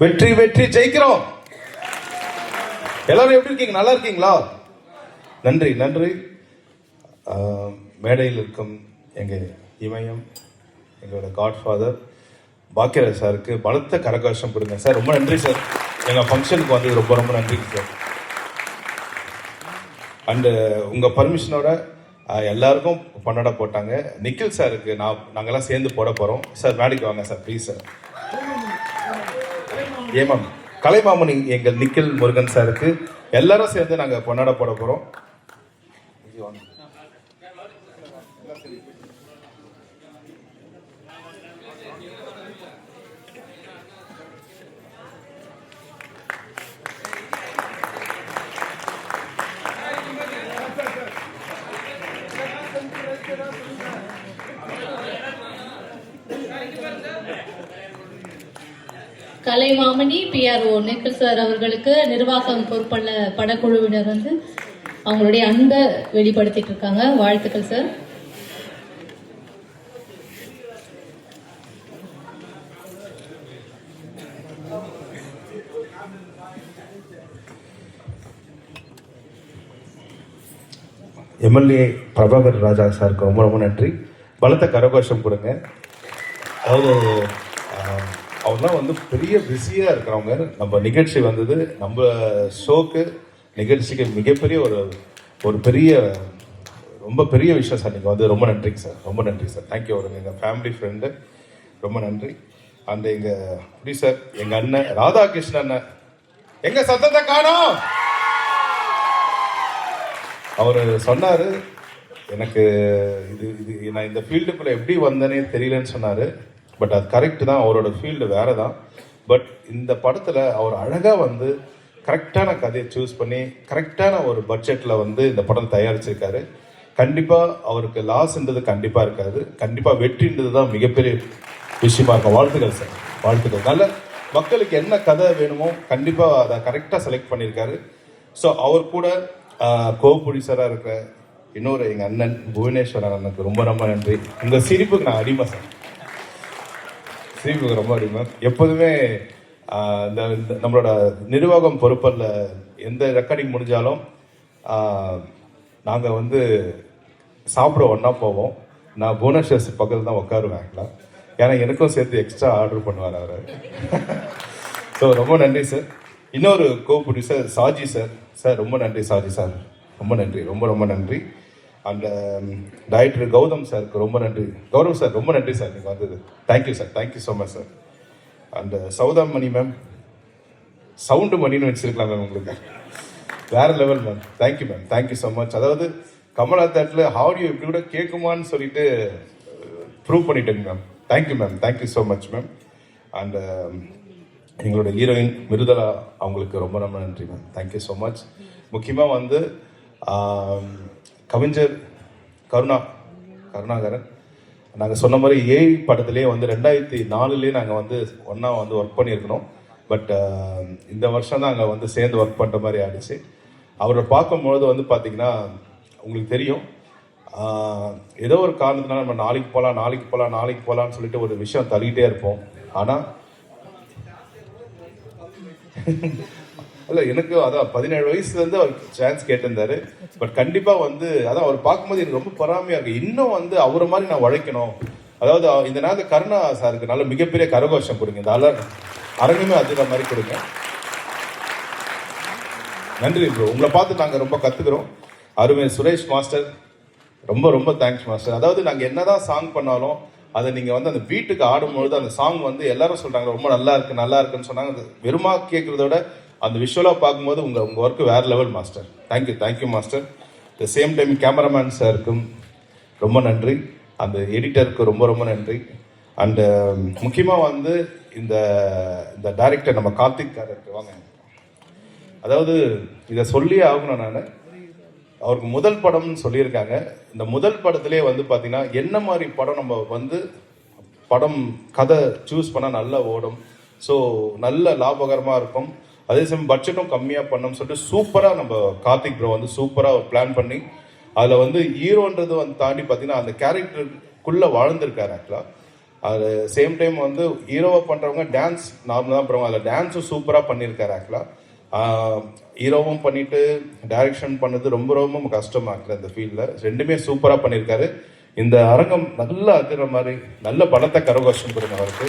வெற்றி வெற்றி ஜெயிக்கிறோம். எல்லாரும் எப்படி இருக்கீங்க? நல்லா இருக்கீங்களா? நன்றி நன்றி. மேடையில் இருக்கும் எங்கள் இமயம் எங்களோட காட்ஃபாதர் பாக்கியராஜ் சாருக்கு பலத்த கரகோஷம் கொடுங்க. சார் ரொம்ப நன்றி சார். எங்கள் ஃபங்க்ஷனுக்கு வந்தது ரொம்ப ரொம்ப நன்றி சார். அண்டு உங்கள் பர்மிஷனோட எல்லாருக்கும் பன்னடா போட்டாங்க. நிக்கில் சாருக்கு நான் நாங்கெல்லாம் சேர்ந்து போட போகிறோம் சார் மேடைக்கு வாங்க சார். Please sir. ஏமாம். கலைமாமணி எங்கள் நிக்கில் முருகன் சாருக்கு எல்லாரும் சேர்ந்து நாங்கள் கொண்டாட போட போகிறோம் கலைமாமணி பிஆர்ஓ நேக்கல் சார் அவர்களுக்கு நிர்வாகம் பொறுப்புள்ள படக்குழுவினர் வந்து அவங்களுடைய அன்பை வெளிப்படுத்திட்டு இருக்காங்க. வாழ்த்துக்கள் சார் எம்எல்ஏ பிரபாகர் ராஜா சாருக்கு ரொம்ப ரொம்ப நன்றி. பலத்த கரகோஷம் கொடுங்க. அதாவது ஆஹ், அவர்லாம் வந்து பெரிய பிஸியாக இருக்கிறவங்க. நம்ம நிகழ்ச்சி வந்தது நம்ம ஷோக்கு நிகழ்ச்சிக்கு மிகப்பெரிய ஒரு ஒரு பெரிய ரொம்ப பெரிய விஷயம் சார். நீங்கள் வந்து ரொம்ப நன்றிங்க சார். ரொம்ப நன்றி சார். தேங்க்யூ அவருங்க எங்கள் ஃபேமிலி ஃப்ரெண்டு ரொம்ப நன்றி. அந்த எங்கள் ப்ரொடியூசர் எங்கள் அண்ணன் ராதாகிருஷ்ணன் அண்ணன். எங்கள் சத்தத்தை காணோம்! அவர் சொன்னார் எனக்கு இது இது நான் இந்த ஃபீல்டுக்குள்ளே எப்படி வந்தேனே தெரியலன்னு சொன்னார். பட் அது கரெக்ட் தான் அவரோட ஃபீல்டு வேறு தான். பட் இந்த படத்தில் அவர் அழகாக வந்து கரெக்டான கதையை சூஸ் பண்ணி கரெக்டான ஒரு பட்ஜெட்டில் வந்து இந்த படம் தயாரிச்சிருக்காரு. கண்டிப்பாக அவருக்கு லாஸ்ன்றது கண்டிப்பாக இருக்காது. கண்டிப்பாக வெற்றின்றது தான் மிகப்பெரிய விஷயமா இருக்கும். வாழ்த்துக்கள் சார் வாழ்த்துக்கள். நல்ல மக்களுக்கு என்ன கதை வேணுமோ கண்டிப்பாக அதை கரெக்டாக செலக்ட் பண்ணியிருக்காரு ஸோ அவர் கூட கோ ப்ரொடியூசராக இருக்கிற இன்னொரு எங்கள் அண்ணன் புவனேஸ்வரன் அண்ணனுக்கு ரொம்ப ரொம்ப நன்றி. உங்கள் சிரிப்புக்கு நான் அடிமை சார் ஸ்ரீமுக ரொம்ப அடிமை எப்போதுமே இந்த நம்மளோட நிர்வாகம் பொறுப்பில் எந்த ரெக்கார்டிங் முடிஞ்சாலும் நாங்கள் வந்து சாப்பிட ஒன்றா போவோம். நான் புவனேஸ்வர் பக்கத்தில் தான் உட்காருவேன் ஆக்சுவலாக ஏன்னா எனக்கும் சேர்த்து எக்ஸ்ட்ரா ஆர்டர் பண்ணுவார் அவர். ஸோ ரொம்ப நன்றி சார் இன்னொரு co producer Saji sir sir ரொம்ப நன்றி சாஜி சார் ரொம்ப நன்றி ரொம்ப ரொம்ப நன்றி. அந்த டைரக்டர் கௌதம் சாருக்கு ரொம்ப நன்றி. கௌரவ் சார் ரொம்ப நன்றி சார் நீங்கள் வந்தது. Thank you sir thank you so much sir அந்த சௌதாம் மணி மேம் சவுண்டு மணின்னு வச்சிருக்கலாம் மேம் உங்களுக்கு. வேறு level ma'am thank you ma'am thank you so much அதாவது கமலா தேட்டில் ஆடியோ இப்படி கூட கேட்குமான்னு சொல்லிட்டு uh, ப்ரூவ் பண்ணிட்டேங்க ma'am thank you ma'am thank you so much ma'am and எங்களோட ஹீரோயின் மிருதலா அவங்களுக்கு ரொம்ப ரொம்ப நன்றி மேம் தேங்க்யூ ஸோ மச் முக்கியமாக வந்து um, கவிஞர் கருணா கருணாகரன். நாங்கள் சொன்ன மாதிரி ஏஐ படத்துலேயே வந்து ரெண்டாயிரத்தி நாலுலேயே நாங்கள் வந்து ஒன்றா வந்து ஒர்க் பண்ணியிருக்கணும் பட் இந்த வருஷம் தான் அங்கே வந்து சேர்ந்து ஒர்க் பண்ணுற மாதிரி ஆயிடுச்சு. அவரை பார்க்கும்பொழுது வந்து பார்த்திங்கன்னா உங்களுக்கு தெரியும். ஏதோ ஒரு காரணத்தினால நம்ம நாளைக்கு போகலாம் நாளைக்கு போகலாம் நாளைக்கு போகலான்னு சொல்லிட்டு ஒரு விஷயம் தள்ளிக்கிட்டே இருப்போம். ஆனால் இல்ல எனக்கு அதான் பதினேழு வயசுல இருந்து அவர் சான்ஸ் கேட்டிருந்தாரு. பட் கண்டிப்பா வந்து அதான் அவர் பார்க்கும்போது எனக்கு ரொம்ப பொறாமையா இருக்கு. இன்னும் வந்து அவரை மாதிரி நான் உழைக்கணும். அதாவது இந்த நேரத்தில் கருணா சாருக்கு நல்ல மிகப்பெரிய கரகோஷம் கொடுங்க. இந்த அலர் அரங்கமே அதிர மாதிரி கொடுங்க. நன்றி ப்ரோ உங்களை பார்த்து நாங்கள் ரொம்ப கத்துக்கிறோம். அருமை சுரேஷ் மாஸ்டர். ரொம்ப ரொம்ப தேங்க்ஸ் மாஸ்டர். அதாவது நாங்கள் என்னதான் சாங் பண்ணாலும் அதை நீங்கள் வந்து அந்த வீட்டுக்கு ஆடும்பொழுது அந்த சாங் வந்து எல்லாரும் சொல்கிறாங்க ரொம்ப நல்லா இருக்கு நல்லா இருக்குன்னு சொன்னாங்க. அது வெறுமா கேட்குறதோட அந்த விஷுவலாக பார்க்கும்போது உங்கள் உங்கள் ஒர்க்கு வேறு level master thank you thank you master the same time cameraman சாருக்கும் ரொம்ப நன்றி. அந்த எடிட்டருக்கு ரொம்ப ரொம்ப நன்றி. அண்டு um, முக்கியமாக வந்து இந்த இந்த டைரக்டர் நம்ம கார்த்திக் டைரக்டர் வாங்க. அதாவது இதை சொல்லியே ஆகணும் நான். அவருக்கு முதல் படம்னு சொல்லியிருக்காங்க. இந்த முதல் படத்திலே வந்து பார்த்தீங்கன்னா என்ன மாதிரி படம் நம்ம வந்து படம் கதை சூஸ் பண்ணால் நல்லா ஓடும். ஸோ நல்ல லாபகரமாக இருக்கும். அதே சமயம் பட்ஜெட்டும் கம்மியாக பண்ணோம்னு சொல்லிட்டு சூப்பராக நம்ம கார்த்திக் ப்ரோ வந்து சூப்பராக பிளான் பண்ணி அதில் வந்து ஹீரோன்றது வந்து தாண்டி பார்த்தீங்கன்னா அந்த கேரக்டருக்குள்ளே வாழ்ந்திருக்காரு ஆக்சுவலாக அது சேம் டைம் வந்து ஹீரோவை பண்ணுறவங்க டான்ஸ் நார்மலாக தான் பண்ணுவாங்க அதில் டான்ஸும் சூப்பராக பண்ணியிருக்காரு ஆக்சுவலாக ஹீரோவும் பண்ணிட்டு டைரக்ஷன் பண்ணது ரொம்ப ரொம்ப கஷ்டமாக இருக்குது அந்த ஃபீல்டில் ரெண்டுமே சூப்பராக பண்ணியிருக்காரு இந்த அரங்கம் நல்லா அதிர மாதிரி நல்ல பலத்தை கரகோஷம் கொடுங்க அவருக்கு.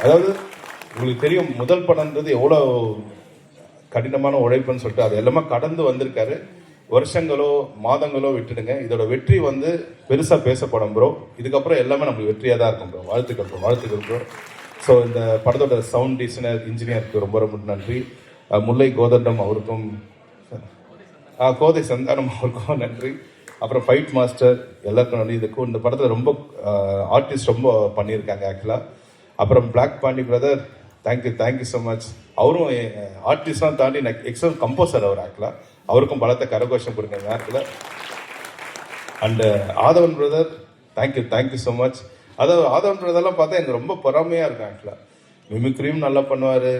அதாவது உங்களுக்கு தெரியும் முதல் படம்ன்றது எவ்வளோ கடினமான உழைப்புன்னு சொல்லிட்டு அது எல்லாமே கடந்து வந்திருக்காரு. வருஷங்களோ மாதங்களோ விட்டுடுங்க. இதோட வெற்றி வந்து பெருசாக பேசப்படும் ப்ரோ இதுக்கப்புறம் எல்லாமே நம்மளுக்கு வெற்றியாக தான் இருக்கும் ப்ரோ வாழ்த்துக்கள் ப்ரோ வாழ்த்துக்கள் ப்ரோ ஸோ இந்த படத்தோட சவுண்ட் டிசைனர் இன்ஜினியருக்கு ரொம்ப ரொம்ப நன்றி. முல்லை கோதண்டம் அவருக்கும் கோதை சந்தானம் அவருக்கும் நன்றி. அப்புறம் ஃபைட் மாஸ்டர் எல்லாருக்கும் நன்றி. இதுக்கும் இந்த படத்தில் ரொம்ப ஆர்டிஸ்ட் ரொம்ப பண்ணியிருக்காங்க ஆக்சுவலாக அப்புறம் black Pandi brother thank you thank you so much அவரும் ஆர்டிஸ்ட்லாம் தாண்டி நான் எக்ஸல் கம்போசர் அவர் ஆக்சுவலாக அவருக்கும் பலத்தை கரகோஷம் கொடுங்க இந்த நேரத்தில் and Aadhavan brother thank you thank you so much அதாவது ஆதவன் பிரதர்லாம் பார்த்தா எனக்கு ரொம்ப பொறாமையாக இருக்கும் ஆக்சுவலாக மிமிக்ரியும் நல்லா பண்ணுவார்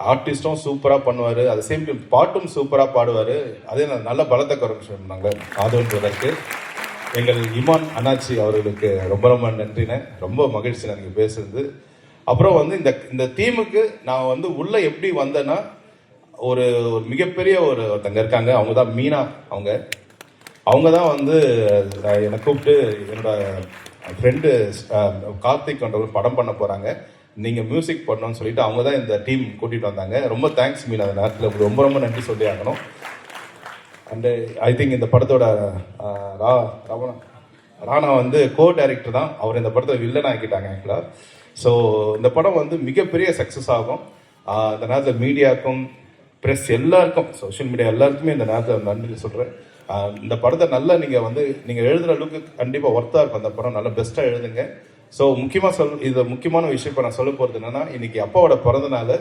ஆர்டிஸ்ட்டும் சூப்பராக பண்ணுவார் அது சேம் டைம் பாட்டும் சூப்பராக பாடுவார். அதே நான் நல்ல பலத்தை கரகோஷம் பண்ணாங்க ஆதவன் பிரதருக்கு எங்கள் இமான் அண்ணாச்சி அவர்களுக்கு ரொம்ப ரொம்ப நன்றினேன் ரொம்ப மகிழ்ச்சி நான் இங்கே பேசுறது அப்புறம் வந்து இந்த இந்த டீமுக்கு நான் வந்து உள்ளே எப்படி வந்தேன்னா ஒரு ஒரு மிகப்பெரிய ஒரு ஒருத்தங்க இருக்காங்க. அவங்க தான் மீனா அவங்க. அவங்க தான் வந்து என்னை கூப்பிட்டு என்னோட ஃப்ரெண்டு கார்த்திக் கண்டவர் படம் பண்ண போகிறாங்க நீங்கள் மியூசிக் பண்ணணும்னு சொல்லிட்டு அவங்க தான் இந்த டீம் கூட்டிகிட்டு வந்தாங்க. ரொம்ப தேங்க்ஸ் மீனா அந்த நேரத்தில். ரொம்ப ரொம்ப நன்றி சொல்லி ஆகணும். அண்டு ஐ திங்க் இந்த படத்தோட ரா ராவணா ராணா வந்து கோ டைரக்டர் தான். அவர் இந்த படத்தை வில்லன் ஆக்கிட்டாங்க ஆக்சுவலாக ஸோ இந்த படம் வந்து மிகப்பெரிய சக்ஸஸ் ஆகும். இந்த நேரத்தில் மீடியாவுக்கும் ப்ரெஸ் எல்லாருக்கும் சோஷியல் மீடியா எல்லாருக்குமே இந்த நேரத்தில் நன்றி சொல்கிறேன் இந்த படத்தை நல்லா நீங்கள் வந்து நீங்கள் எழுதுகிற அளவுக்கு கண்டிப்பாக ஒர்த்தாக இருக்கும் அந்த படம். நல்லா பெஸ்ட்டாக எழுதுங்க. ஸோ முக்கியமாக சொல் இது முக்கியமான விஷயம் இப்போ நான் சொல்ல போகிறது என்னென்னா இன்றைக்கி அப்பாவோட பிறந்தனால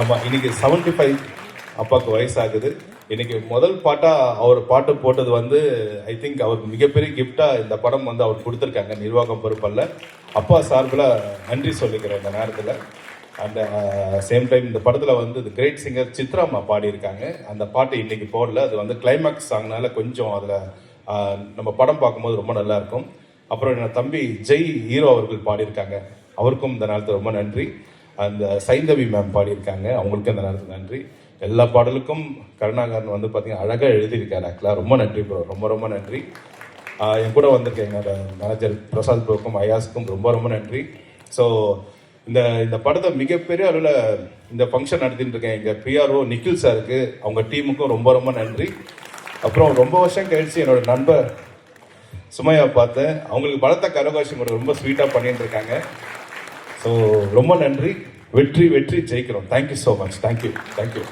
ஆமாம் இன்றைக்கி செவன்ட்டி ஃபைவ் அப்பாவுக்கு வயசாகுது. இன்னைக்கு முதல் பாட்டா அவர் பாட்டு போட்டது வந்து ஐ திங்க் அவருக்கு மிகப்பெரிய கிஃப்டா இந்த படம் வந்து அவர் கொடுத்துருக்காங்க. நிர்வாகம் பொறுப்பல்ல அப்பா சார்பில் நன்றி சொல்லிக்கிறேன் இந்த நேரத்தில். அந்த சேம் டைம் இந்த படத்தில் வந்து இந்த கிரேட் சிங்கர் சித்ரா அம்மா பாடியிருக்காங்க. அந்த பாட்டு இன்னைக்கு போடல. அது வந்து கிளைமேக்ஸ் சாங்னால கொஞ்சம் அதில் uh, நம்ம படம் பார்க்கும்போது ரொம்ப நல்லா இருக்கும். அப்புறம் என் தம்பி ஜெய் ஹீரோ அவர்கள் பாடியிருக்காங்க. அவருக்கும் இந்த நேரத்தில் ரொம்ப நன்றி. அந்த uh, சைந்தவி மேம் பாடியிருக்காங்க. அவங்களுக்கும் இந்த நேரத்தில் நன்றி. எல்லா பாடலுக்கும் கருணாகரன் வந்து பார்த்தீங்கன்னா அழகாக எழுதியிருக்காரு. ஆக்சுவலாக ரொம்ப நன்றி ப்ரோ ரொம்ப ரொம்ப நன்றி. என் கூட வந்திருக்க என்னோட மேனேஜர் பிரசாத் ப்ரோக்கும் ஐயாஸுக்கும் ரொம்ப ரொம்ப நன்றி. ஸோ இந்த இந்த படத்தை மிகப்பெரிய அளவில் இந்த ஃபங்க்ஷன் நடத்திட்டு இருக்கேன். எங்கள் பிஆர்ஓ நிக்கில் சாருக்கு அவங்க டீமுக்கும் ரொம்ப ரொம்ப நன்றி. அப்புறம் ரொம்ப வருஷம் கழிச்சு என்னோட நண்பர் சுமையா பார்த்தேன் அவங்களுக்கு பலத்த கரகோஷம் ரொம்ப ஸ்வீட்டாக பண்ணிட்டு இருக்காங்க. ஸோ ரொம்ப நன்றி. வெற்றி வெற்றி ஜெயிக்கிறோம். Thank you so much thank you thank you